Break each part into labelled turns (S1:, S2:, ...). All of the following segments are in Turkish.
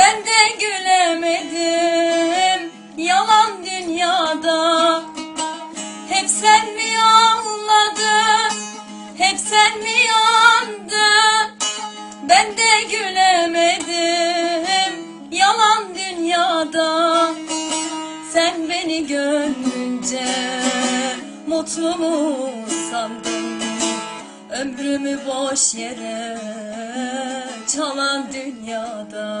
S1: Ben de gülemedim yalan dünyada. Hep sen mi ağladın? Hep sen mi yandın? Ben de gülemedim yalan dünyada. Sen beni gönlünce mutlu mu sandın? Ömrümü boş yere çalan dünyada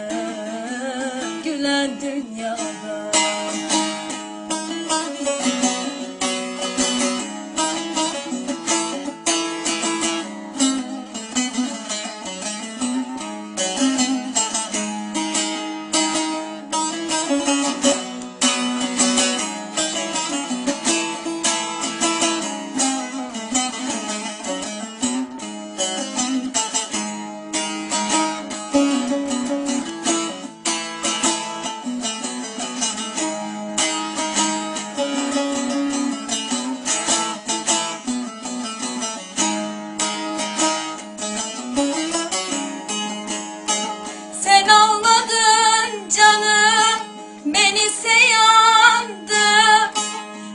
S1: beni yandı.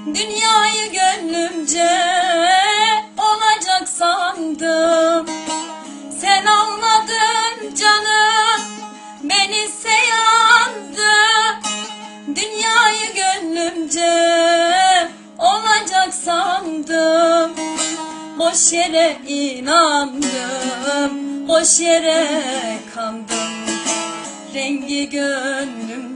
S1: Dünyayı gönlümce olacak sandım. Sen ağladın canım, beni yandı. Dünyayı gönlümce olacak sandım. Boş yere inandım, boş yere kandım. Rengi gönlümde